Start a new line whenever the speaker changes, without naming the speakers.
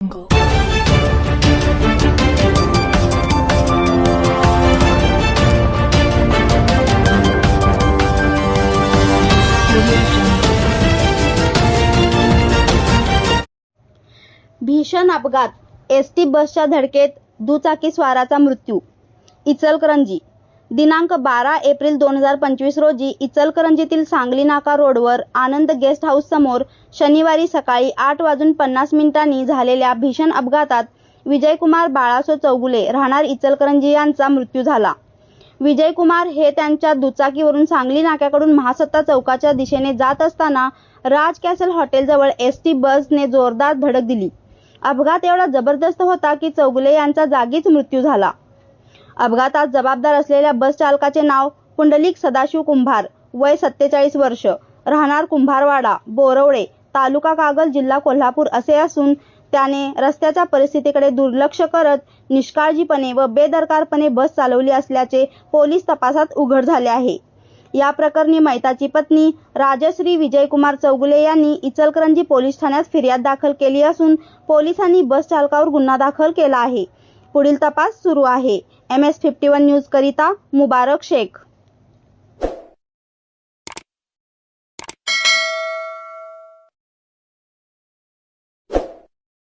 भीषण अपघात. एसटी बसच्या धडकेत दुचाकी स्वाराचा मृत्यू. इचलकरंजी. दिनांक बारा एप्रिल दोन हजार पंचवीस रोजी इचलकरंजीतील सांगली नाका रोडवर आनंद गेस्ट हाऊस समोर शनिवारी सकाळी आठ वाजून पन्नास मिनिटांनी झालेल्या भीषण अपघातात विजयकुमार बाळासो चौगुले राहणार इचलकरंजी यांचा मृत्यू झाला. विजयकुमार हे त्यांच्या दुचाकीवरून सांगली नाक्याकडून महासत्ता चौकाच्या दिशेने जात असताना राज कॅसल हॉटेलजवळ एस टी बसने जोरदार धडक दिली. अपघात एवढा जबरदस्त होता की चौगुले यांचा जागीच मृत्यू झाला. अपघातात जबाबदार असलेल्या बस चालकाचे नाव पुंडलिक सदाशिव कुंभार वय सत्तेचाळीस वर्ष. राहणार कुंभारवाडा बोरवडे तालुका कागल जिल्हा कोल्हापूर असे असून त्याने रस्त्याच्या परिस्थितीकडे दुर्लक्ष करत निष्काळजीपणे व बेदरकारपणे बस चालवली असल्याचे पोलीस तपासात उघड झाले आहे. या प्रकरणी मैताची पत्नी राजश्री विजयकुमार चौगुले यांनी इचलकरंजी पोलीस ठाण्यात फिर्याद दाखल केली असून पोलिसांनी बस चालकावर गुन्हा दाखल केला आहे. पुढील तपास सुरू आहे. M S fifty one news करिता मुबारक शेख.